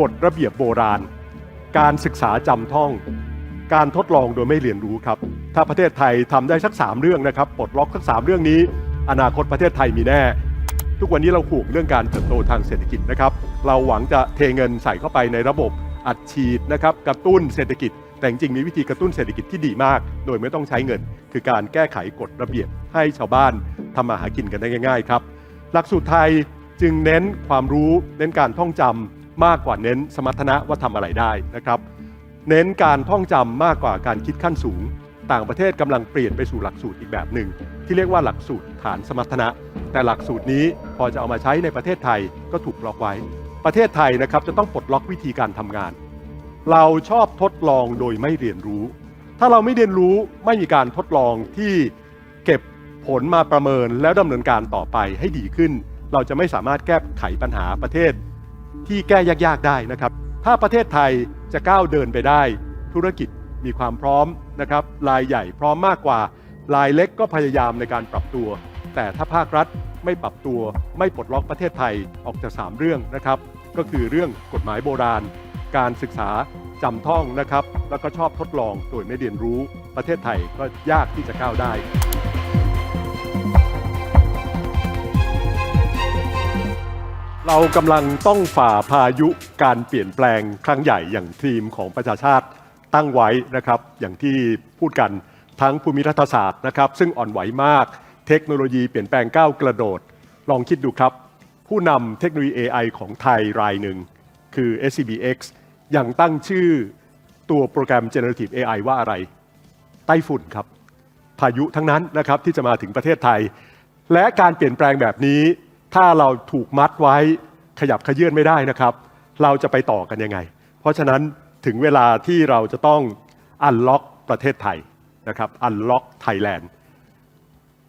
กฎระเบียบโบราณ การศึกษาจำท่อง การทดลองโดยไม่เรียนรู้ครับ ถ้าประเทศไทยทำได้สักสามเรื่องนะครับปลดล็อกสักสามเรื่องนี้ อนาคตประเทศไทยมีแน่ ทุกวันนี้เราห่วงเรื่องการเติบโตทางเศรษฐกิจนะครับ เราหวังจะเทเงินใส่เข้าไปในระบบอัดฉีดนะครับกระตุ้นเศรษฐกิจ แต่จริงมีวิธีกระตุ้นเศรษฐกิจที่ดีมาก โดยไม่ต้องใช้เงิน คือการแก้ไขกฎระเบียบให้ชาวบ้านทำมาหากินกันได้ง่าย ๆ ครับ หลักสูตรไทยจึงเน้นความรู้เน้นการท่องจำ มากกว่าเน้นสมรรถนะว่าทำอะไรได้นะครับ เน้นการท่องจำมากกว่าการคิดขั้นสูง ต่างประเทศกำลังเปลี่ยนไปสู่หลักสูตรอีกแบบหนึ่ง ที่เรียกว่าหลักสูตรฐานสมรรถนะ แต่หลักสูตรนี้พอจะเอามาใช้ในประเทศไทยก็ถูกล็อกไว้ ประเทศไทยนะครับจะต้องปลดล็อกวิธีการทำงาน เราชอบทดลองโดยไม่เรียนรู้ ถ้าเราไม่เรียนรู้ไม่มีการทดลองที่เก็บผลมาประเมินแล้วดำเนินการต่อไปให้ดีขึ้น เราจะไม่สามารถแก้ไขปัญหาประเทศ ที่แก้ยากๆได้นะครับ ถ้าประเทศไทยจะก้าวเดินไปได้ ธุรกิจมีความพร้อมนะครับรายใหญ่พร้อมมากกว่า รายเล็กก็พยายามในการปรับตัว แต่ถ้าภาครัฐไม่ปรับตัวไม่ปลดล็อกประเทศไทยออกจากสามเรื่องนะครับ ก็คือเรื่องกฎหมายโบราณ การศึกษาจำท่องนะครับ แล้วก็ชอบทดลองโดยไม่เรียนรู้ประเทศไทยก็ยากที่จะก้าวได้ เรากำลังต้องฝ่าพายุการเปลี่ยนแปลงครั้งใหญ่อย่างทีมของประชาชาติตั้งไว้นะครับ อย่างที่พูดกันทั้งภูมิรัฐศาสตร์นะครับ ซึ่งอ่อนไหวมากเทคโนโลยีเปลี่ยนแปลงก้าวกระโดด ลองคิดดูครับ ผู้นำเทคโนโลยี AI ของไทยรายหนึ่ง คือ SCBX ยังตั้งชื่อตัวโปรแกรม Generative AI ว่าอะไร ไต้ฝุ่นครับ พายุทั้งนั้นนะครับที่จะมาถึงประเทศไทย และการเปลี่ยนแปลงแบบนี้ ถ้าเราถูกมัดไว้ขยับขยื่นไม่ได้นะครับ เราจะไปต่อกันยังไง เพราะฉะนั้นถึงเวลาที่เราจะต้องอันล็อกประเทศไทยนะครับอันล็อกไทยแลนด์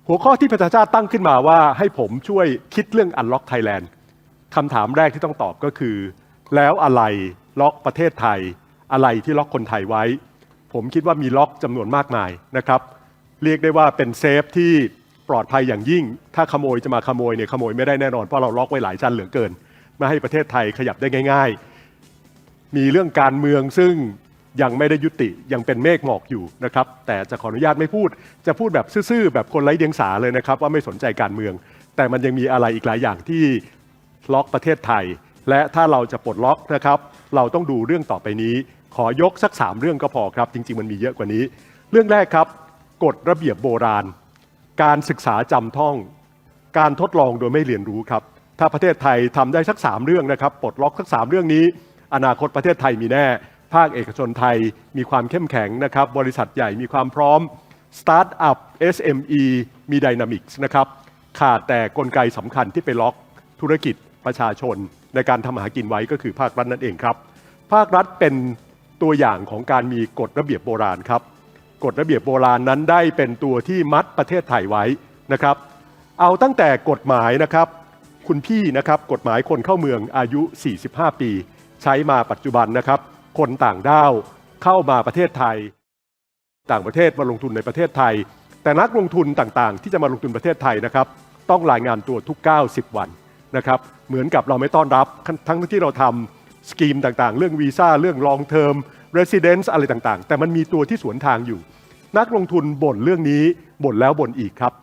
หัวข้อที่ประชาชาติตั้งขึ้นมาว่าให้ผมช่วยคิดเรื่องอันล็อกไทยแลนด์คำถามแรกที่ต้องตอบก็คือ แล้วอะไรล็อกประเทศไทย อะไรที่ล็อกคนไทยไว้ ผมคิดว่ามีล็อกจำนวนมากมายนะครับ เรียกได้ว่าเป็นเซฟที่ ปลอดภัยอย่างยิ่ง ถ้าขโมยจะมาขโมยเนี่ยขโมยไม่ได้แน่นอน เพราะเราล็อกไว้หลายชั้นเหลือเกิน ไม่ให้ประเทศไทยขยับได้ง่าย ๆ มีเรื่องการเมืองซึ่งยังไม่ได้ยุติยังเป็นเมฆหมอกอยู่นะครับ แต่จะขออนุญาตไม่พูด จะพูดแบบซื่อๆแบบคนไร้เดียงสาเลยนะครับ ว่าไม่สนใจการเมือง แต่มันยังมีอะไรอีกหลายอย่างที่ล็อกประเทศไทย และถ้าเราจะปลดล็อกนะครับ เราต้องดูเรื่องต่อไปนี้ ขอยกสักสามเรื่องก็พอครับ จริง ๆ มันมีเยอะกว่านี้ เรื่องแรกครับกฎระเบียบโบราณ การศึกษาจำท่อง การทดลองโดยไม่เรียนรู้ครับ ถ้าประเทศไทยทำได้สักสามเรื่องนะครับปลดล็อกสักสามเรื่องนี้ อนาคตประเทศไทยมีแน่ ภาคเอกชนไทยมีความเข้มแข็งนะครับ บริษัทใหญ่มีความพร้อมสตาร์ทอัพ SME มีดินามิกส์นะครับขาดแต่กลไกสำคัญที่ไปล็อกธุรกิจประชาชน ในการทำหากินไว้ก็คือภาครัฐนั่นเองครับ ภาครัฐเป็นตัวอย่างของการมีกฎระเบียบโบราณครับ กฎระเบียบโบราณนั้นได้เป็นตัวที่มัดประเทศไทยไว้นะครับ เอาตั้งแต่กฎหมายนะครับ คุณพี่นะครับกฎหมายคนเข้าเมืองอายุ 45 ปี ใช้มาปัจจุบันนะครับ คนต่างด้าวเข้ามาประเทศไทย ต่างประเทศมาลงทุนในประเทศไทย แต่นักลงทุนต่างๆ ที่จะมาลงทุนประเทศไทยนะครับ ต้องรายงานตัวทุก 90 วันนะครับ เหมือนกับเราไม่ต้อนรับทั้งที่เราทำสกีมต่างๆ เรื่องวีซ่าเรื่อง long term residence อะไรต่างๆ แต่มันมีตัวที่สวนทางอยู่ นักลงทุนบ่นเรื่องนี้บ่นแล้วบ่นอีกครับ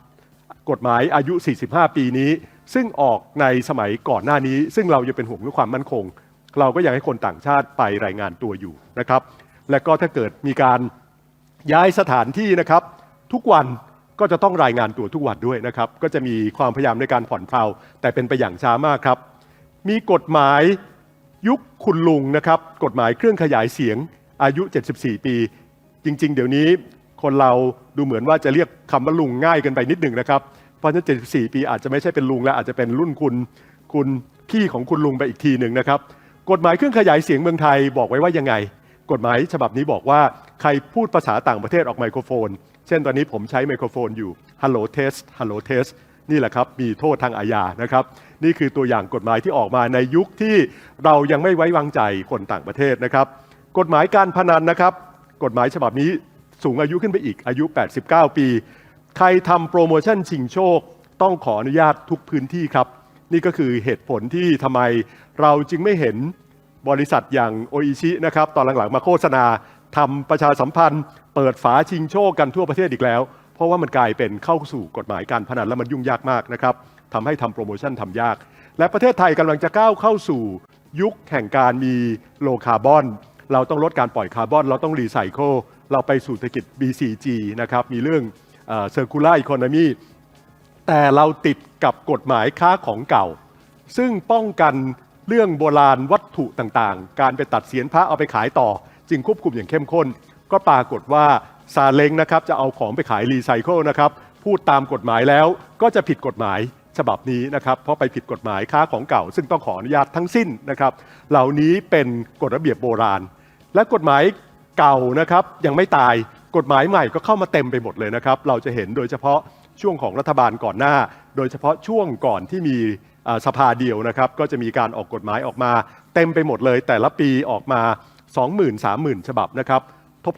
กฎหมายอายุ 45 ปีนี้ ซึ่งออกในสมัยก่อนหน้านี้ ซึ่งเรายังเป็นห่วงเรื่องความมั่นคง เราก็อยากให้คนต่างชาติไปรายงานตัวอยู่นะครับ และก็ถ้าเกิดมีการย้ายสถานที่นะครับ ทุกวันก็จะต้องรายงานตัวทุกวันด้วยนะครับ ก็จะมีความพยายามในการผ่อนเพลาแต่เป็นไปอย่างช้ามากครับ มีกฎหมายยุคคุณลุงนะครับ กฎหมายเครื่องขยายเสียง อายุ 74 ปี จริง ๆ เดี๋ยวนี้คนเราดูเหมือนว่าจะเรียกคำว่าลุงง่ายกินไปนิดหนึ่งนะครับ เพราะฉะนั้น 74 ปีอาจจะไม่ใช่เป็นลุงแล้วอาจจะเป็นรุ่นคุณคุณพี่ของคุณลุงไปอีกทีหนึ่งนะครับ กฎหมายเครื่องขยายเสียงเมืองไทยบอกไว้ว่ายังไง กฎหมายฉบับนี้บอกว่าใครพูดภาษาต่างประเทศออกไมโครโฟน เช่นตอนนี้ผมใช้ไมโครโฟนอยู่ Hello Test Hello Test นี่แหละครับ มีโทษทางอาญานะครับ นี่คือตัวอย่างกฎหมายที่ออกมาในยุคที่เรายังไม่ไว้วางใจคนต่างประเทศนะครับ กฎหมายการพนันนะครับ กฎหมายฉบับนี้สูงอายุขึ้นไปอีกอายุ 89 ปี ใครทำโปรโมชั่นชิงโชค ต้องขออนุญาตทุกพื้นที่ครับ นี่ก็คือเหตุผลที่ทำไมเราจึงไม่เห็นบริษัทอย่างโออิชินะครับ ตอนหลังๆมาโฆษณาทำประชาสัมพันธ์ เปิดฝาชิงโชคกันทั่วประเทศอีกแล้ว เพราะว่ามันกลายเป็นเข้าสู่กฎหมายการพนันแล้วมันยุ่งยากมากนะครับทำให้ทำโปรโมชั่นทำยาก และประเทศไทยกำลังจะก้าวเข้าสู่ยุคแห่งการมีโลคาร์บอน เราต้องลดการปล่อยคาร์บอน เราต้องรีไซเคิลเราไปสู่เศรษฐกิจ BCG นะครับ มีเรื่องเซอร์คูลาร์อีโคโนมีแต่เราติดกับกฎหมายค้าของเก่า ซึ่งป้องกันเรื่องโบราณวัตถุต่างๆ การไปตัดเสียนพระเอาไปขายต่อ จึงควบคุมอย่างเข้มข้น ก็ปรากฏว่าซาเล้งนะครับจะเอาของไปขายรีไซเคิลนะครับพูดตามกฎหมายแล้วก็จะผิดกฎหมายฉบับนี้นะครับ เพราะไปผิดกฎหมายค้าของเก่า ซึ่งต้องขออนุญาตทั้งสิ้นนะครับ เหล่านี้เป็นกฎระเบียบโบราณ และกฎหมายเก่านะครับยังไม่ตายกฎหมายใหม่ก็เข้ามาเต็มไปหมดเลยนะครับ เราจะเห็นโดยเฉพาะช่วงของรัฐบาลก่อนหน้า โดยเฉพาะช่วงก่อนที่มีสภาเดียวนะครับ ก็จะมีการออกกฎหมายออกมา เต็มไปหมดเลย แต่ละปีออกมา 20,000 30,000 ฉบับนะครับ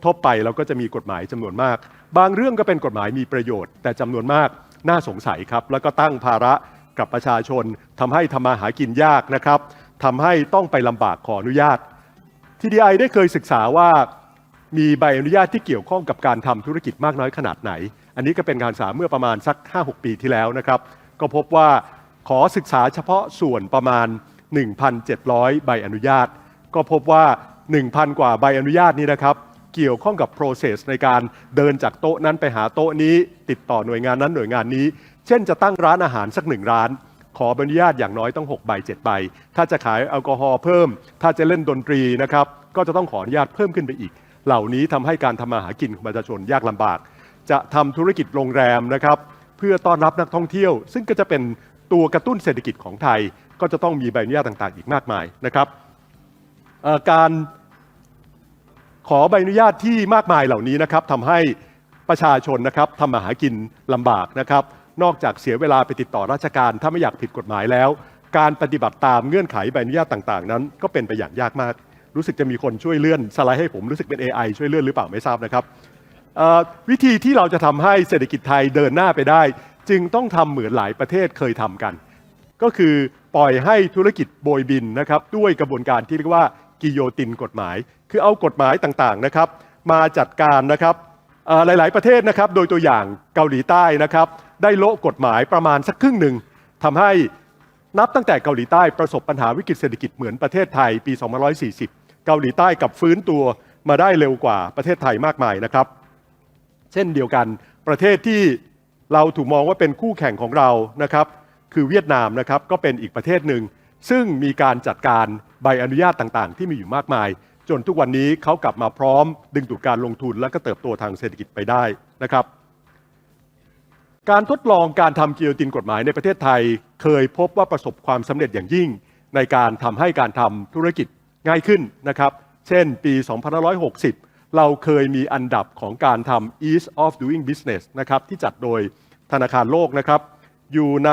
ทบๆไปเราก็จะมีกฎหมายจำนวนมาก บางเรื่องก็เป็นกฎหมายมีประโยชน์ แต่จำนวนมากน่าสงสัยครับ แล้วก็ตั้งภาระกับประชาชนทำให้ทำมาหากินยากนะครับทำให้ต้องไปลำบากขออนุญาต TDI ได้เคยศึกษาว่ามีใบอนุญาตที่เกี่ยวข้องกับการทำธุรกิจมากน้อยขนาดไหน อันนี้ก็เป็นการศึกษาเมื่อประมาณสัก 5-6 ปีที่แล้วนะครับ ก็พบว่าขอศึกษาเฉพาะส่วนประมาณ 1,700 ใบอนุญาต ก็พบว่า 1,000 กว่าใบอนุญาตนี้นะครับ เกี่ยวข้องกับ process ในการเดินจากโต๊ะนั้นไปหาโต๊ะนี้ ติดต่อหน่วยงานนั้นหน่วยงานนี้ เช่นจะตั้งร้านอาหารสักหนึ่งร้าน ขออนุญาตอย่างน้อยต้อง6ใบ7ใบ ถ้าจะขายแอลกอฮอล์เพิ่ม ถ้าจะเล่นดนตรีนะครับ ก็จะต้องขออนุญาตเพิ่มขึ้นไปอีก เหล่านี้ทำให้การทำมาหากินของประชาชนยากลำบาก จะทำธุรกิจโรงแรมนะครับ เพื่อต้อนรับนักท่องเที่ยว ซึ่งก็จะเป็นตัวกระตุ้นเศรษฐกิจของไทย ก็จะต้องมีใบอนุญาตต่างๆ อีกมากมายนะครับการขอใบอนุญาตที่มากมายเหล่านี้นะครับทำให้ประชาชนนะครับทำมาหากินลำบากนะครับ นอกจากเสียเวลาไปติดต่อราชการ ถ้าไม่อยากผิดกฎหมายแล้ว การปฏิบัติตามเงื่อนไขใบอนุญาตต่างๆ นั้น ก็เป็นไปอย่างยากมาก รู้สึกจะมีคนช่วยเลื่อนสไลด์ให้ผมรู้สึกเป็น AI ช่วยเลื่อนหรือเปล่าไม่ทราบนะครับวิธีที่เราจะทำให้เศรษฐกิจไทยเดินหน้าไปได้ จึงต้องทำเหมือนหลายประเทศเคยทำกัน ก็คือปล่อยให้ธุรกิจโบยบินนะครับด้วยกระบวนการที่เรียกว่ากิโยตินกฎหมาย คือเอากฎหมายต่างๆนะครับ มาจัดการนะครับหลายๆประเทศนะครับ โดยตัวอย่างเกาหลีใต้นะครับ ได้โละกฎหมายประมาณสักครึ่งหนึ่งทำให้นับตั้งแต่เกาหลีใต้ประสบปัญหาวิกฤตเศรษฐกิจเหมือนประเทศไทยปี 2540 เกาหลีใต้กลับฟื้นตัวมาได้เร็วกว่าประเทศไทยมากมายนะครับ เช่นเดียวกันประเทศที่เราถูกมองว่าเป็นคู่แข่งของเรานะครับ คือเวียดนามนะครับก็เป็นอีกประเทศหนึ่ง ซึ่งมีการจัดการใบอนุญาตต่างๆ ที่มีอยู่มากมาย จนทุกวันนี้เขากลับมาพร้อมดึงดูดการลงทุนและก็เติบโตทางเศรษฐกิจไปได้นะครับ การทดลองการทำกิโยตินกฎหมายในประเทศไทย เคยพบว่าประสบความสำเร็จอย่างยิ่ง ในการทำให้การทำธุรกิจง่ายขึ้นนะครับ เช่นปี 2560 เราเคยมีอันดับของการทำ ease of doing business นะครับที่จัดโดยธนาคารโลกนะครับ อยู่ใน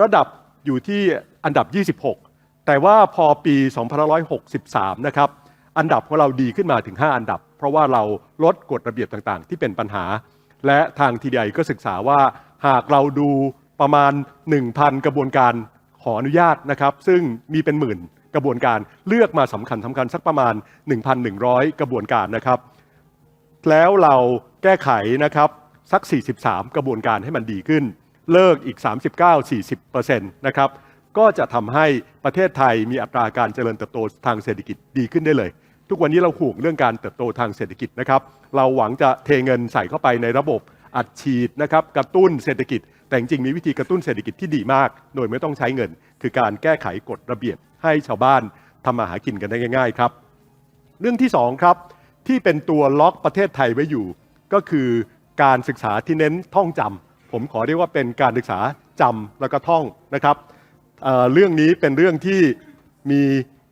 ระดับอยู่ที่อันดับ 26 แต่ว่าพอปี 2563 นะครับ อันดับของเราดีขึ้นมาถึง 5 อันดับ เพราะว่าเราลดกฎระเบียบต่างๆ ที่เป็นปัญหา และทาง TDI ก็ศึกษาว่าหากเราดูประมาณ 1,000 กระบวนการขออนุญาตนะครับ ซึ่งมีเป็นหมื่นกระบวนการเลือกมาสำคัญสำคัญสักประมาณ 1,100 กระบวนการนะครับ แล้วเราแก้ไขนะครับสัก 43 กระบวนการให้มันดีขึ้น เลิกอีก 39-40%นะครับก็จะทำให้ประเทศไทยมีอัตราการเจริญเติบโตทางเศรษฐกิจดีขึ้นได้เลย ทุกวันนี้เราห่วงเรื่องการเติบโตทางเศรษฐกิจนะครับ เราหวังจะเทเงินใส่เข้าไปในระบบอัดฉีดนะครับกระตุ้นเศรษฐกิจ แต่จริงมีวิธีกระตุ้นเศรษฐกิจที่ดีมาก โดยไม่ต้องใช้เงิน คือการแก้ไขกฎระเบียบให้ชาวบ้านทำมาหากินกันได้ง่าย ๆ ครับ เรื่องที่สองครับที่เป็นตัวล็อกประเทศไทยไว้อยู่ ก็คือการศึกษาที่เน้นท่องจำผมขอเรียกว่าเป็นการศึกษาจำแล้วก็ท่องนะครับเเรื่องนี้เป็นเรื่องที่มี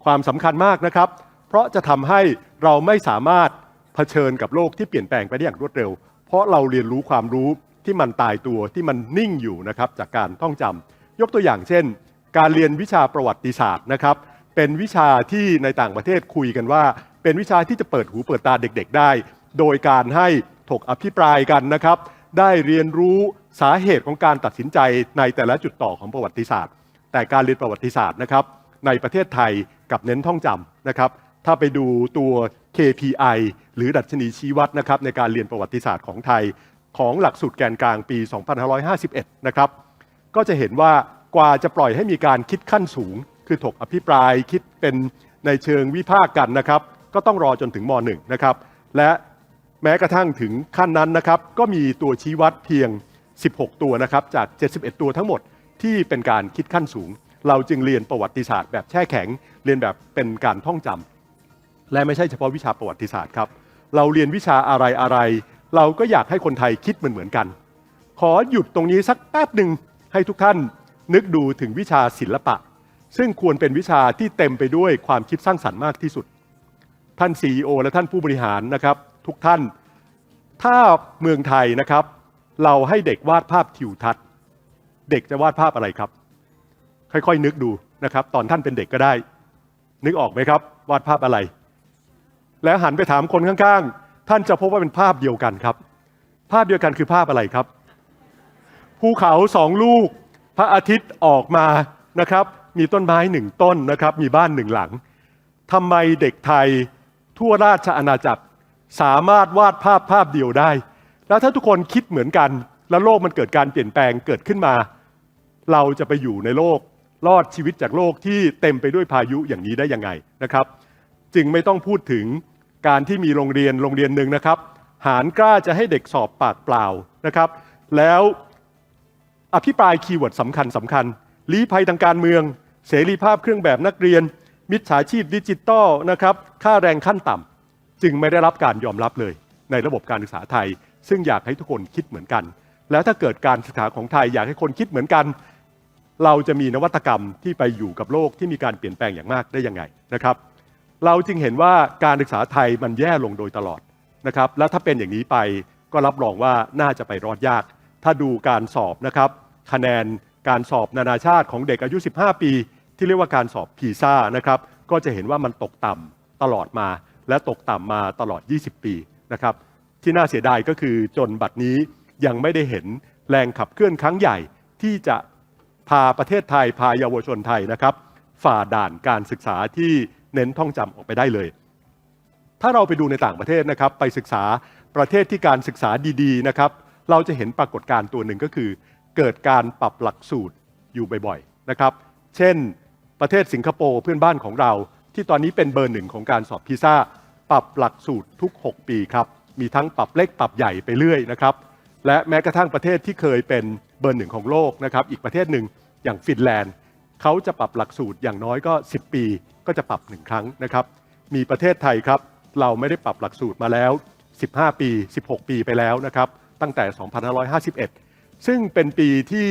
ความสำคัญมากนะครับ ราะจะทำให้เราไม่สามารถเผชิญกับโลกที่เปลี่ยนแปลงไปได้อย่างรวดเร็ว เพราะเราเรียนรู้ความรู้ที่มันตายตัวที่มันนิ่งอยู่นะครับจากการท่องจำยกตัวอย่างเช่น การเรียนวิชาประวัติศาสตร์นะครับ เป็นวิชาที่ในต่างประเทศคุยกันว่า เป็นวิชาที่จะเปิดหูเปิดตาเด็ก ๆ ได้ โดยการให้ถกอภิปรายกันนะครับ ได้เรียนรู้สาเหตุของการตัดสินใจในแต่ละจุดต่อของประวัติศาสตร์ แต่การเรียนประวัติศาสตร์นะครับในประเทศไทยกับเน้นท่องจำนะครับ ถ้าไปดูตัว KPI หรือดัชนีชี้วัดนะครับในการเรียนประวัติศาสตร์ของไทย ของหลักสูตรแกนกลางปี 2551 นะครับ ก็จะเห็นว่ากว่าจะปล่อยให้มีการคิดขั้นสูง คือถกอภิปรายคิดเป็นในเชิงวิพากษ์กันนะครับ ก็ต้องรอจนถึงม .1 นะครับ และแม้กระทั่งถึงขั้นนั้นนะครับ ก็มีตัวชี้วัดเพียง 16 ตัวนะครับจาก 71 ตัวทั้งหมดที่เป็นการคิดขั้นสูง เราจึงเรียนประวัติศาสตร์แบบแช่แข็ง เรียนแบบเป็นการท่องจำ และไม่ใช่เฉพาะวิชาประวัติศาสตร์ครับ เราเรียนวิชาอะไรอะไร เราก็อยากให้คนไทยคิดเหมือนเหมือนกัน ขอหยุดตรงนี้สักแป๊บหนึ่งให้ทุกท่านนึกดูถึงวิชาศิลปะ ซึ่งควรเป็นวิชาที่เต็มไปด้วยความคิดสร้างสรรค์มากที่สุด ท่าน CEO และท่านผู้บริหารนะครับทุกท่าน ถ้าเมืองไทยนะครับ เราให้เด็กวาดภาพทิวทัศน์ เด็กจะวาดภาพอะไรครับ ค่อยๆนึกดูนะครับ ตอนท่านเป็นเด็กก็ได้ นึกออกไหมครับ วาดภาพอะไร แล้วหันไปถามคนข้างๆ ท่านจะพบว่าเป็นภาพเดียวกันครับ ภาพเดียวกันคือภาพอะไรครับภูเขาสองลูก พระอาทิตย์ออกมานะครับ มีต้นไม้หนึ่งต้นนะครับ มีบ้านหนึ่งหลังทำไมเด็กไทยทั่วราชอาณาจักรสามารถวาดภาพภาพเดียวได้ แล้วถ้าทุกคนคิดเหมือนกัน แล้วโลกมันเกิดการเปลี่ยนแปลงเกิดขึ้นมา เราจะไปอยู่ในโลกรอดชีวิตจากโลกที่เต็มไปด้วยพายุอย่างนี้ได้ยังไงนะครับ จึงไม่ต้องพูดถึง การที่มีโรงเรียนโรงเรียนหนึ่งนะครับ หารกล้าจะให้เด็กสอบปากเปล่านะครับ แล้วอภิปรายคีย์เวิร์ดสำคัญสำคัญลี้ภัยทางการเมือง เสรีภาพเครื่องแบบนักเรียน มิจฉาชีพดิจิตอลนะครับค่าแรงขั้นต่ำจึงไม่ได้รับการยอมรับเลย ในระบบการศึกษาไทย ซึ่งอยากให้ทุกคนคิดเหมือนกัน แล้วถ้าเกิดการศึกษาของไทยอยากให้คนคิดเหมือนกัน เราจะมีนวัตกรรมที่ไปอยู่กับโลกที่มีการเปลี่ยนแปลงอย่างมากได้ยังไงนะครับ เราจึงเห็นว่าการศึกษาไทยมันแย่ลงโดยตลอดนะครับ แล้วถ้าเป็นอย่างนี้ไปก็รับรองว่าน่าจะไปรอดยาก ถ้าดูการสอบนะครับ คะแนนการสอบนานาชาติของเด็กอายุ 15 ปี ที่เรียกว่าการสอบพีซ่านะครับ ก็จะเห็นว่ามันตกต่ำตลอดมา และตกต่ำมาตลอด 20 ปีนะครับ ที่น่าเสียดายก็คือจนบัดนี้ยังไม่ได้เห็นแรงขับเคลื่อนครั้งใหญ่ที่จะพาประเทศไทยพาเยาวชนไทยนะครับ ฝ่าด่านการศึกษาที่ เน้นท่องจำออกไปได้เลย ถ้าเราไปดูในต่างประเทศนะครับ ไปศึกษาประเทศที่การศึกษาดีๆนะครับ เราจะเห็นปรากฏการณ์ตัวหนึ่งก็คือ เกิดการปรับหลักสูตรอยู่บ่อยๆนะครับ เช่น ประเทศสิงคโปร์เพื่อนบ้านของเรา ที่ตอนนี้เป็นเบอร์หนึ่งของการสอบพีซ่าปรับหลักสูตรทุก 6 ปีครับ มีทั้งปรับเล็กปรับใหญ่ไปเรื่อยนะครับ และแม้กระทั่งประเทศที่เคยเป็นเบอร์หนึ่งของโลกนะครับ อีกประเทศหนึ่งอย่างฟินแลนด์ เขาจะปรับหลักสูตรอย่างน้อยก็ 10 ปี ก็จะปรับหนึ่งครั้งนะครับ มีประเทศไทยครับ เราไม่ได้ปรับหลักสูตรมาแล้ว 15 ปี 16 ปีไปแล้วนะครับ ตั้งแต่ 2551 ซึ่งเป็นปีที่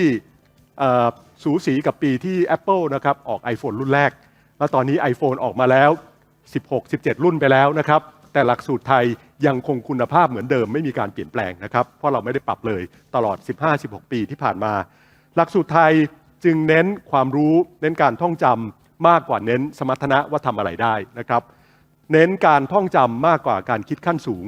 สูสีกับปีที่ Apple นะครับออก iPhone รุ่นแรก แล้วตอนนี้ iPhone ออกมาแล้ว 16 17 รุ่นไปแล้วนะครับ แต่หลักสูตรไทยยังคงคุณภาพเหมือนเดิมไม่มีการเปลี่ยนแปลงนะครับ เพราะเราไม่ได้ปรับเลยตลอด 15-16 ปีที่ผ่านมา หลักสูตรไทยจึงเน้นความรู้เน้นการท่องจำ มากกว่าเน้นสมรรถนะว่าทำอะไรได้นะครับ เน้นการท่องจำมากกว่าการคิดขั้นสูง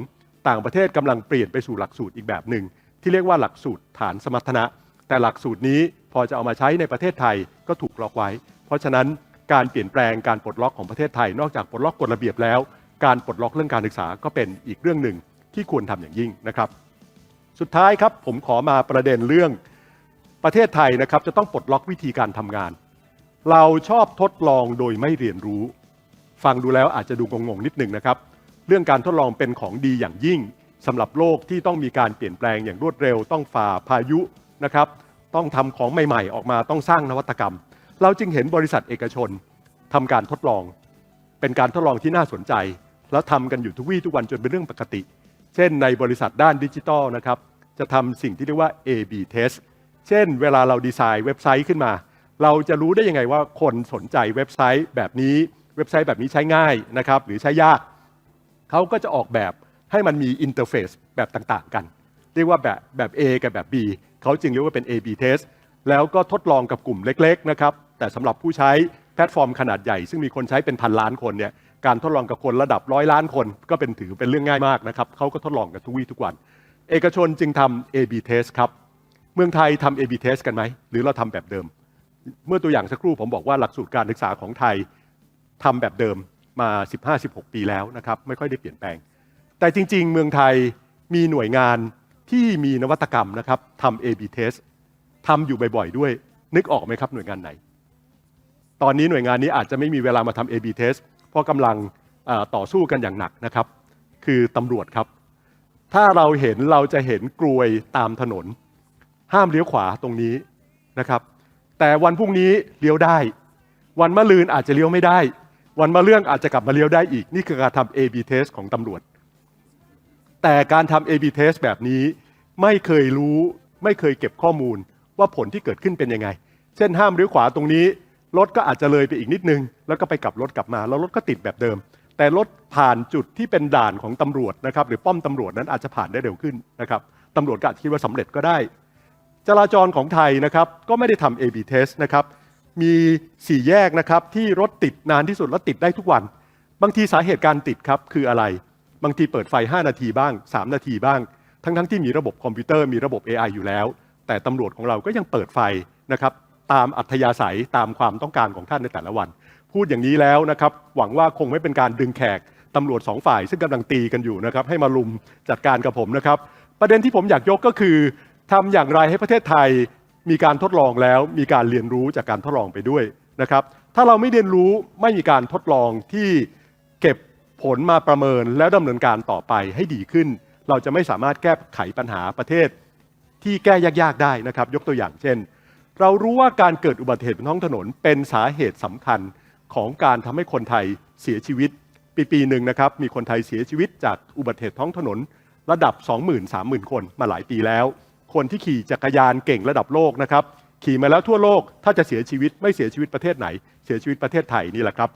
ต่างประเทศกำลังเปลี่ยนไปสู่หลักสูตรอีกแบบหนึ่ง ที่เรียกว่าหลักสูตรฐานสมรรถนะ แต่หลักสูตรนี้พอจะเอามาใช้ในประเทศไทยก็ถูกล็อกไว้ เพราะฉะนั้นการเปลี่ยนแปลงการปลดล็อกของประเทศไทย นอกจากปลดล็อกกฎระเบียบแล้ว การปลดล็อกเรื่องการศึกษาก็เป็นอีกเรื่องหนึ่งที่ควรทำอย่างยิ่งนะครับ สุดท้ายครับผมขอมาประเด็นเรื่องประเทศไทยนะครับจะต้องปลดล็อกวิธีการทำงาน เราชอบทดลองโดยไม่เรียนรู้ ฟังดูแล้วอาจจะดูงงๆนิดหนึ่งนะครับ เรื่องการทดลองเป็นของดีอย่างยิ่งสำหรับโลกที่ต้องมีการเปลี่ยนแปลงอย่างรวดเร็ว ต้องฝ่าพายุนะครับ ต้องทำของใหม่ๆ ออกมาต้องสร้างนวัตกรรม เราจึงเห็นบริษัทเอกชนทำการทดลอง เป็นการทดลองที่น่าสนใจ แล้วทำกันอยู่ทุกวี่ทุกวันจนเป็นเรื่องปกติ เช่น ในบริษัทด้านดิจิทัลนะครับจะทำสิ่งที่เรียกว่า A/B test เช่น เวลาเราดีไซน์เว็บไซต์ขึ้นมา เราจะรู้ได้ยังไงว่าคนสนใจเว็บไซต์แบบนี้ เว็บไซต์แบบนี้ใช้ง่ายนะครับ หรือใช้ยาก เขาก็จะออกแบบให้มันมีอินเทอร์เฟซแบบต่างๆกัน เรียกว่าแบบแบบ A กับแบบ B เขาจึงเรียกว่าเป็น A/B test แล้วก็ทดลองกับกลุ่มเล็กๆนะครับ แต่สำหรับผู้ใช้แพลตฟอร์มขนาดใหญ่ ซึ่งมีคนใช้เป็นพันล้านคนเนี่ยการทดลองกับคนระดับร้อยล้านคนก็เป็นถือเป็นเรื่องง่ายมากนะครับเขาก็ทดลองกันทุกวี่ทุกวัน เอกชนจึงทำ A/B test ครับ เมืองไทยทำ A/B test กันไหมหรือเราทำแบบเดิม เมื่อตัวอย่างสักครู่ผมบอกว่าหลักสูตรการศึกษาของไทยทำแบบเดิมมา 15-16 ปีแล้วนะครับไม่ค่อยได้เปลี่ยนแปลง แต่จริง ๆ เมืองไทยมีหน่วยงานที่มีนวัตกรรมนะครับทำ A/B test ทำอยู่บ่อยๆด้วย นึกออกไหมครับหน่วยงานไหน ตอนนี้หน่วยงานนี้อาจจะไม่มีเวลามาทำ A/B test เพราะกำลังต่อสู้กันอย่างหนักนะครับ คือตำรวจครับ ถ้าเราเห็นเราจะเห็นกลวยตามถนน ห้ามเลี้ยวขวาตรงนี้นะครับ แต่วันพรุ่งนี้เลี้ยวได้ วันมะรืนอาจจะเลี้ยวไม่ได้ วันมะเรื่องอาจจะกลับมาเลี้ยวได้อีก นี่คือการทำ A/B test ของตำรวจ แต่การทำ A/B test แบบนี้ไม่เคยรู้ไม่เคยเก็บข้อมูลว่าผลที่เกิดขึ้นเป็นยังไง เช่นห้ามเลี้ยวขวาตรงนี้รถก็อาจจะเลยไปอีกนิดนึง แล้วก็ไปกลับรถกลับมา แล้วรถก็ติดแบบเดิม แต่รถผ่านจุดที่เป็นด่านของตำรวจนะครับ หรือป้อมตำรวจนั้นอาจจะผ่านได้เร็วขึ้นนะครับตำรวจก็อาจจะคิดว่าสำเร็จก็ได้ จราจรของไทยนะครับก็ไม่ได้ทำ A/B test นะครับมีสี่แยกนะครับที่รถติดนานที่สุดและติดได้ทุกวัน บางทีสาเหตุการติดครับคืออะไร บางทีเปิดไฟ 5 นาทีบ้าง 3 นาทีบ้าง ทั้งทั้งๆที่มีระบบคอมพิวเตอร์มีระบบ AI อยู่แล้ว แต่ตำรวจของเราก็ยังเปิดไฟนะครับตามอัธยาศัยตามความต้องการของท่านในแต่ละวัน พูดอย่างนี้แล้วนะครับหวังว่าคงไม่เป็นการดึงแขกตำรวจสองฝ่ายซึ่งกำลังตีกันอยู่นะครับให้มาลุมจัดการกับผมนะครับประเด็นที่ผมอยากยกก็คือ ทำอย่างไรให้ประเทศไทยมีการทดลองแล้วมีการเรียนรู้จากการทดลองไปด้วยนะครับ ถ้าเราไม่เรียนรู้ไม่มีการทดลองที่เก็บผลมาประเมินแล้วดำเนินการต่อไปให้ดีขึ้น เราจะไม่สามารถแก้ไขปัญหาประเทศที่แก้ยากๆได้นะครับ ยกตัวอย่างเช่น เรารู้ว่าการเกิดอุบัติเหตุบนท้องถนนเป็นสาเหตุสำคัญของการทำให้คนไทยเสียชีวิต ปีปีหนึ่งนะครับมีคนไทยเสียชีวิตจากอุบัติเหตุท้องถนน ระดับ 20,000 30,000 คนมาหลายปีแล้ว คนที่ขี่จักรยานเก่งระดับโลกนะครับ ขี่มาแล้วทั่วโลกถ้าจะเสียชีวิตไม่เสียชีวิตประเทศไหน เสียชีวิตประเทศไทยนี่แหละครับ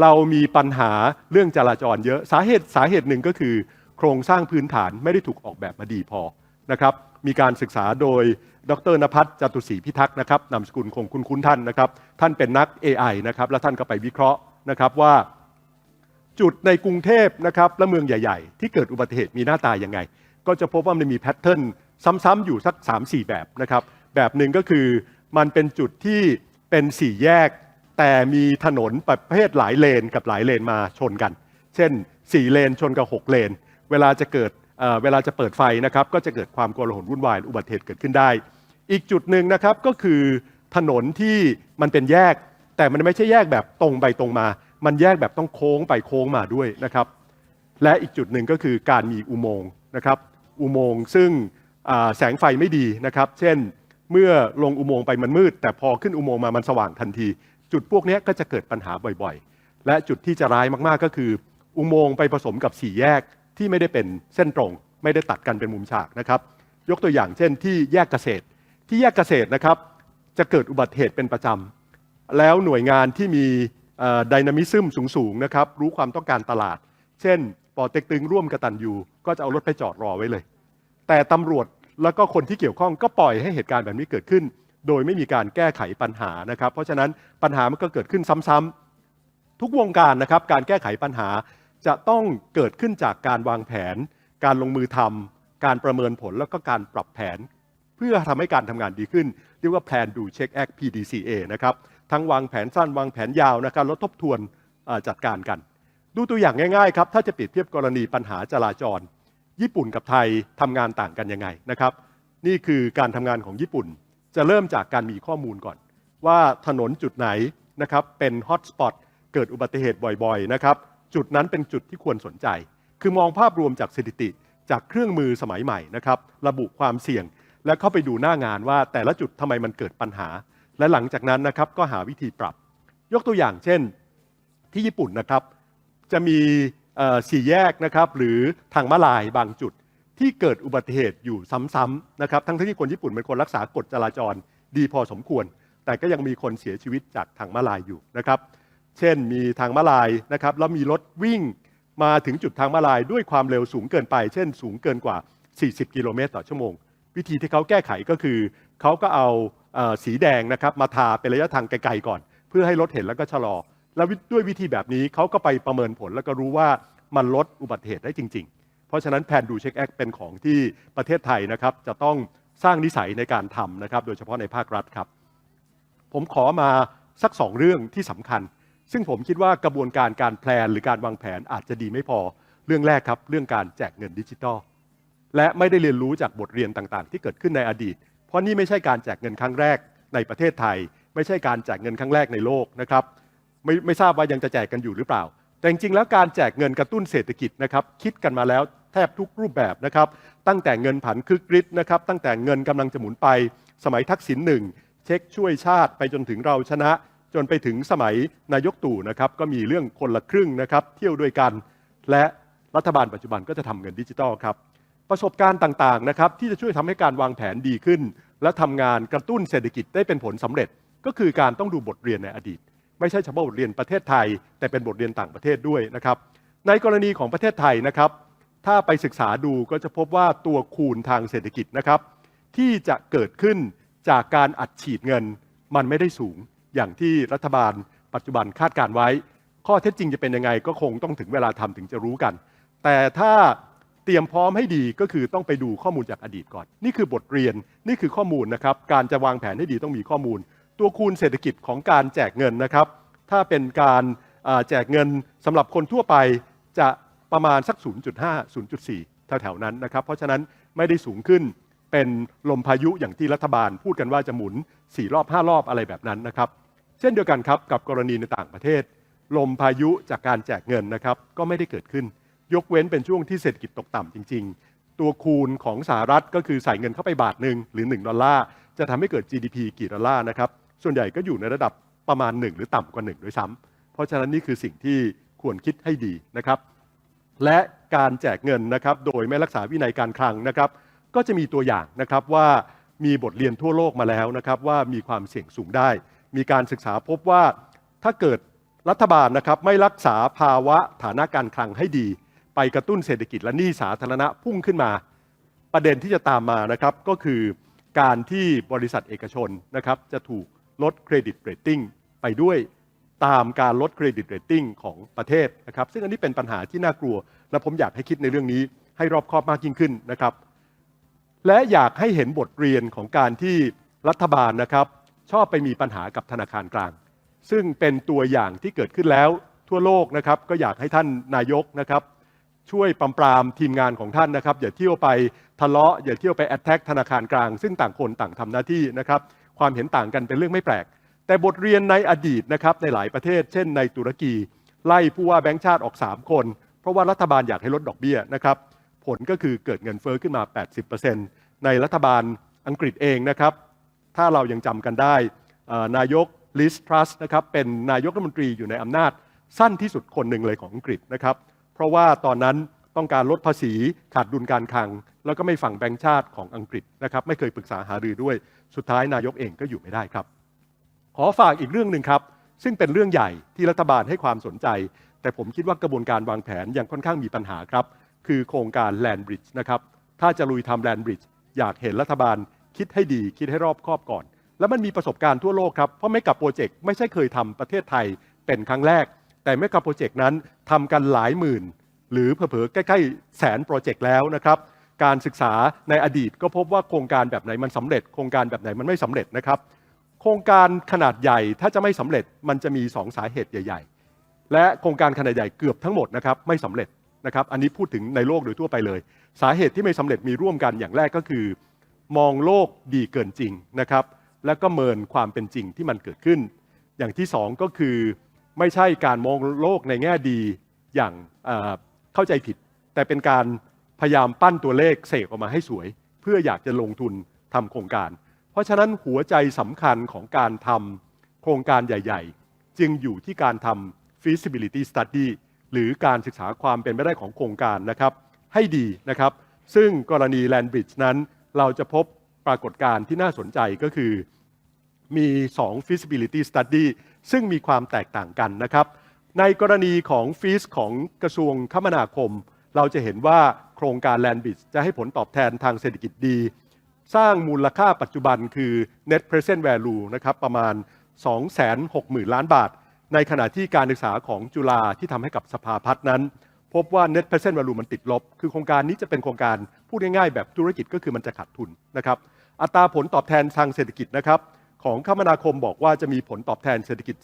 เรามีปัญหาเรื่องจราจรเยอะสาเหตุสาเหตุหนึ่งก็คือ โครงสร้างพื้นฐานไม่ได้ถูกออกแบบมาดีพอนะครับ มีการศึกษาโดยดรนภัสจตุศรีพิทักษ์นะครับนามสกุลคงคุณคุ้นท่านนะครับ ท่านเป็นนัก AI นะครับแล้วท่านก็ไปวิเคราะห์นะครับว่าจุดในกรุงเทพนะครับและเมืองใหญ่ ๆ ที่เกิดอุบัติเหตุมีหน้าตายังไง ก็จะพบว่ามันมีแพทเทิร์น ซ้ำๆอยู่สัก 3-4 แบบนะครับ แบบหนึ่งก็คือมันเป็นจุดที่เป็นสี่แยก แต่มีถนนประเภทหลายเลนกับหลายเลนมาชนกัน เช่น 4 เลนชนกับ 6 เลน เวลาจะเกิดเเวลาจะเปิดไฟนะครับ ก็จะเกิดความโกลาหลวุ่นวายอุบัติเหตุเกิดขึ้นได้ อีกจุดหนึ่งนะครับก็คือถนนที่มันเป็นแยก แต่มันไม่ใช่แยกแบบตรงไปตรงมา มันแยกแบบต้องโค้งไปโค้งมาด้วยนะครับ และอีกจุดหนึ่งก็คือการมีอุโมงค์นะครับ อุโมงค์ซึ่ง แสงไฟไม่ดีนะครับ เช่น เมื่อลงอุโมงค์ไปมันมืด แต่พอขึ้นอุโมงค์มามันสว่างทันที จุดพวกนี้ก็จะเกิดปัญหาบ่อยๆ และจุดที่จะร้ายมากๆก็คือ อุโมงค์ไปผสมกับสี่แยกที่ไม่ได้เป็นเส้นตรง ไม่ได้ตัดกันเป็นมุมฉากนะครับ ยกตัวอย่างเช่น ที่แยกเกษตร ที่แยกเกษตรนะครับ จะเกิดอุบัติเหตุเป็นประจำแล้วหน่วยงานที่มีดินามิซึมสูงๆนะครับรู้ความต้องการตลาด เช่นปอเต็กตึงร่วมกระตันยูก็จะเอารถไปจอดรอไว้เลย แต่ตำรวจแล้วก็คนที่เกี่ยวข้องก็ปล่อยให้เหตุการณ์แบบนี้เกิดขึ้น โดยไม่มีการแก้ไขปัญหานะครับ เพราะฉะนั้นปัญหามันก็เกิดขึ้นซ้ำๆทุกวงการนะครับ การแก้ไขปัญหาจะต้องเกิดขึ้นจากการวางแผน การลงมือทำการประเมินผลแล้วก็การปรับแผน เพื่อทำให้การทำงานดีขึ้น เรียกว่า Plan Do Check Act PDCA นะครับทั้งวางแผนสั้นวางแผนยาวนะครับแล้วทบทวนจัดการกัน ดูตัวอย่างง่ายๆครับถ้าจะเปรียบเทียบกรณีปัญหาจราจร ญี่ปุ่นกับไทยทำงานต่างกันยังไงนะครับ นี่คือการทำงานของญี่ปุ่น จะเริ่มจากการมีข้อมูลก่อน ว่าถนนจุดไหนนะครับเป็นฮอตสปอตเกิดอุบัติเหตุบ่อยๆนะครับจุดนั้นเป็นจุดที่ควรสนใจ คือมองภาพรวมจากสถิติจากเครื่องมือสมัยใหม่นะครับระบุความเสี่ยง และเข้าไปดูหน้างานว่าแต่ละจุดทำไมมันเกิดปัญหา และหลังจากนั้นนะครับก็หาวิธีปรับ ยกตัวอย่างเช่น ที่ญี่ปุ่นนะครับจะมี สี่แยกนะครับหรือทางม้าลายบางจุดที่เกิดอุบัติเหตุอยู่ซ้ำๆนะครับทั้งที่คนญี่ปุ่นเป็นคนรักษากฎจราจรดีพอสมควร แต่ก็ยังมีคนเสียชีวิตจากทางม้าลายอยู่นะครับ เช่นมีทางม้าลายนะครับแล้วมีรถวิ่งมาถึงจุดทางม้าลายด้วยความเร็วสูงเกินไป เช่น สูงเกินกว่า 40 กิโลเมตรต่อชั่วโมง วิธีที่เขาแก้ไขก็คือ เขาก็เอาสีแดงนะครับมาทาเป็นระยะทางไกลๆก่อน เพื่อให้รถเห็นแล้วก็ชะลอ แล้วด้วยวิธีแบบนี้เขาก็ไปประเมินผลแล้วก็รู้ว่ามันลดอุบัติเหตุได้จริง ๆ เพราะฉะนั้นแผนดูเช็คแอคเป็นของที่ประเทศไทยนะครับจะต้องสร้างนิสัยในการทำนะครับ โดยเฉพาะในภาครัฐครับ ผมขอมาสักสองเรื่องที่สำคัญ ซึ่งผมคิดว่ากระบวนการการแพลนหรือการวางแผนอาจจะดีไม่พอเรื่องแรกครับ เรื่องการแจกเงินดิจิทัล และไม่ได้เรียนรู้จากบทเรียนต่างๆ ที่เกิดขึ้นในอดีต เพราะนี่ไม่ใช่การแจกเงินครั้งแรกในประเทศไทย ไม่ใช่การแจกเงินครั้งแรกในโลกนะครับ ไม่ไม่ทราบว่ายังจะแจกกันอยู่หรือเปล่า แต่จริงๆแล้วการแจกเงินกระตุ้นเศรษฐกิจนะครับคิดกันมาแล้วแทบทุกรูปแบบนะครับตั้งแต่เงินผันคึกฤทธิ์นะครับตั้งแต่เงินกำลังจะหมุนไปสมัยทักษิณหนึ่งเช็คช่วยชาติไปจนถึงเราชนะ จนไปถึงสมัยนายกตู่นะครับก็มีเรื่องคนละครึ่งนะครับเที่ยวด้วยกัน และรัฐบาลปัจจุบันก็จะทำเงินดิจิทัลครับประสบการณ์ต่างๆนะครับที่จะช่วยทำให้การวางแผนดีขึ้น และทำงานกระตุ้นเศรษฐกิจได้เป็นผลสำเร็จ ก็คือการต้องดูบทเรียนในอดีต ไม่ใช่เฉพาะบทเรียนประเทศไทย แต่เป็นบทเรียนต่างประเทศด้วยนะครับ ในกรณีของประเทศไทยนะครับ ถ้าไปศึกษาดูก็จะพบว่าตัวคูณทางเศรษฐกิจนะครับ ที่จะเกิดขึ้นจากการอัดฉีดเงิน มันไม่ได้สูงอย่างที่รัฐบาล ปัจจุบันคาดการไว้ ข้อเท็จจริงจะเป็นยังไงก็คงต้องถึงเวลาทำถึงจะรู้กัน แต่ถ้าเตรียมพร้อมให้ดีก็คือต้องไปดูข้อมูลจากอดีตก่อน นี่คือบทเรียนนี่คือข้อมูลนะครับ การจะวางแผนให้ดีต้องมีข้อมูล ตัวคูณเศรษฐกิจของการแจกเงินนะครับ ถ้าเป็นการแจกเงินสำหรับคนทั่วไปจะประมาณสัก 0.5 0.4 แถวๆนั้นนะครับ เพราะฉะนั้นไม่ได้สูงขึ้นเป็นลมพายุอย่างที่รัฐบาลพูดกันว่าจะหมุน 4 รอบ 5 รอบอะไรแบบนั้นนะครับ เช่นเดียวกันครับกับกรณีในต่างประเทศ ลมพายุจากการแจกเงินนะครับก็ไม่ได้เกิดขึ้น ยกเว้นเป็นช่วงที่เศรษฐกิจตกต่ำจริง ๆ ตัวคูณของสหรัฐก็คือใส่เงินเข้าไปบาทหนึ่งหรือ 1 ดอลลาร์จะทำให้เกิด GDP กี่ดอลลาร์นะครับ ส่วนใหญ่ก็อยู่ในระดับประมาณ 1 หรือต่ำกว่า 1 ด้วยซ้ำเพราะฉะนั้นนี่คือสิ่งที่ควรคิดให้ดีนะครับ และการแจกเงินนะครับโดยไม่รักษาวินัยการคลังนะครับ ก็จะมีตัวอย่างนะครับว่ามีบทเรียนทั่วโลกมาแล้วนะครับว่ามีความเสี่ยงสูงได้ มีการศึกษาพบว่าถ้าเกิดรัฐบาลนะครับไม่รักษาภาวะฐานะการคลังให้ดี ไปกระตุ้นเศรษฐกิจและหนี้สาธารณะพุ่งขึ้นมา ประเด็นที่จะตามมานะครับก็คือการที่บริษัทเอกชนนะครับจะถูก ลดเครดิตเรตติ้งไปด้วยตามการลดเครดิตเรตติ้งของประเทศนะครับซึ่งอันนี้เป็นปัญหาที่น่ากลัว และผมอยากให้คิดในเรื่องนี้ให้รอบคอบมากยิ่งขึ้นนะครับ และอยากให้เห็นบทเรียนของการที่รัฐบาลนะครับ ชอบไปมีปัญหากับธนาคารกลาง ซึ่งเป็นตัวอย่างที่เกิดขึ้นแล้วทั่วโลกนะครับก็อยากให้ท่านนายกนะครับ ช่วยปราปรามทีมงานของท่านนะครับ อย่าเที่ยวไปทะเลาะอย่าเที่ยวไปแอดแทกธนาคารกลาง ซึ่งต่างคนต่างทำหน้าที่นะครับ ความเห็นต่างกันเป็นเรื่องไม่แปลก แต่บทเรียนในอดีตนะครับในหลายประเทศ เช่นในตุรกี ไล่ผู้ว่าแบงก์ชาติออก 3 คน เพราะว่ารัฐบาลอยากให้ลดดอกเบี้ยนะครับผลก็คือเกิดเงินเฟ้อขึ้นมา 80%ในรัฐบาลอังกฤษเองนะครับ ถ้าเรายังจำกันได้นายกลิสทรัสนะครับเป็นนายกรัฐมนตรีอยู่ในอำนาจสั้นที่สุดคนหนึ่งเลยของอังกฤษนะครับ เพราะว่าตอนนั้นต้องการลดภาษีขาดดุลการคลัง แล้วก็ไม่ฟังแบงก์ชาติของอังกฤษนะครับไม่เคยปรึกษาหารือด้วยสุดท้ายนายกเองก็อยู่ไม่ได้ครับ ขอฝากอีกเรื่องหนึ่งครับ ซึ่งเป็นเรื่องใหญ่ที่รัฐบาลให้ความสนใจ แต่ผมคิดว่ากระบวนการวางแผนยังค่อนข้างมีปัญหาครับ คือโครงการ Land Bridge นะครับถ้าจะลุยทำ Land Bridge อยากเห็นรัฐบาลคิดให้ดีคิดให้รอบคอบก่อน แล้วมันมีประสบการณ์ทั่วโลกครับเพราะไม่กับโปรเจกต์ไม่ใช่เคยทำประเทศไทยเป็นครั้งแรก แต่ไม่กับโปรเจกต์นั้นทำกันหลายหมื่น หรือเผลอๆใกล้ ๆ แสนโปรเจกต์แล้วนะครับ การศึกษาในอดีตก็พบว่าโครงการแบบไหนมันสำเร็จ โครงการแบบไหนมันไม่สำเร็จนะครับ โครงการขนาดใหญ่ถ้าจะไม่สำเร็จมันจะมี 2 สาเหตุใหญ่ ๆ และโครงการขนาดใหญ่เกือบทั้งหมดนะครับไม่สำเร็จนะครับ อันนี้พูดถึงในโลกโดยทั่วไปเลย สาเหตุที่ไม่สำเร็จมีร่วมกันอย่างแรกก็คือ มองโลกดีเกินจริงนะครับ แล้วก็เมินความเป็นจริงที่มันเกิดขึ้น อย่างที่สองก็คือ ไม่ใช่การมองโลกในแง่ดีอย่างเข้าใจผิด แต่เป็นการ พยายามปั้นตัวเลขเสกออกมาให้สวย เพื่ออยากจะลงทุนทำโครงการ เพราะฉะนั้นหัวใจสำคัญของการทำโครงการใหญ่ ๆ จึงอยู่ที่การทำ feasibility study หรือการศึกษาความเป็นไปได้ของโครงการนะครับ ให้ดีนะครับ ซึ่งกรณี Land Bridge นั้นเราจะพบปรากฏการณ์ที่น่าสนใจก็คือ มี 2 feasibility study ซึ่งมีความแตกต่างกันนะครับ ในกรณีของฟีสของกระทรวงคมนาคม เราจะเห็นว่า โครงการ Land Bridge จะให้ผลตอบแทนทางเศรษฐกิจดี สร้างมูลค่าปัจจุบันคือ net present value นะครับประมาณ 260,000 ล้านบาท ในขณะที่การศึกษาของจุฬาที่ทำให้กับสภาพัฒน์นั้น พบว่า net present value มันติดลบ คือโครงการนี้จะเป็นโครงการพูดง่ายๆ แบบธุรกิจก็คือมันจะขาดทุนนะครับอัตราผลตอบแทนทางเศรษฐกิจนะครับของคมนาคมบอกว่าจะมีผลตอบแทนเศรษฐกิจ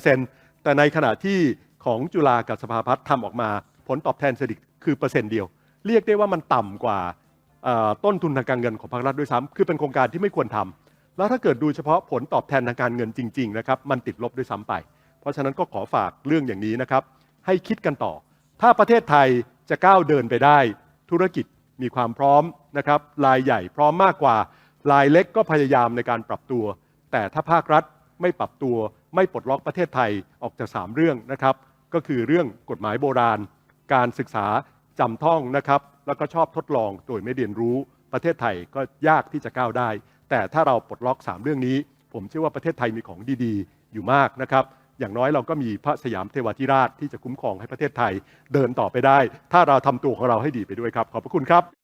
17%แต่ในขณะที่ของจุฬากับสภาพัฒน์ทำออกมา ผลตอบแทนเศรษฐกิจคือเปอร์เซ็นต์เดียว เรียกได้ว่ามันต่ำกว่าต้นทุนทางการเงินของภาครัฐด้วยซ้ำคือเป็นโครงการที่ไม่ควรทำแล้วถ้าเกิดดูเฉพาะผลตอบแทนทางการเงินจริงๆนะครับมันติดลบด้วยซ้ำไป เพราะฉะนั้นก็ขอฝากเรื่องอย่างนี้นะครับ ให้คิดกันต่อ ถ้าประเทศไทยจะก้าวเดินไปได้ ธุรกิจมีความพร้อมนะครับรายใหญ่พร้อมมากกว่า รายเล็กก็พยายามในการปรับตัว แต่ถ้าภาครัฐไม่ปรับตัว ไม่ปลดล็อกประเทศไทยออกจาก 3 เรื่องนะครับ ก็คือเรื่องกฎหมายโบราณ การศึกษา จำท่องนะครับ แล้วก็ชอบทดลองโดยไม่เรียนรู้ ประเทศไทยก็ยากที่จะก้าวได้ แต่ถ้าเราปลดล็อก 3 เรื่องนี้ ผมเชื่อว่าประเทศไทยมีของดีๆ อยู่มากนะครับ อย่างน้อยเราก็มีพระสยามเทวาธิราชที่จะคุ้มครองให้ประเทศไทยเดินต่อไปได้ ถ้าเราทำตัวของเราให้ดีไปด้วยครับ ขอบพระคุณครับ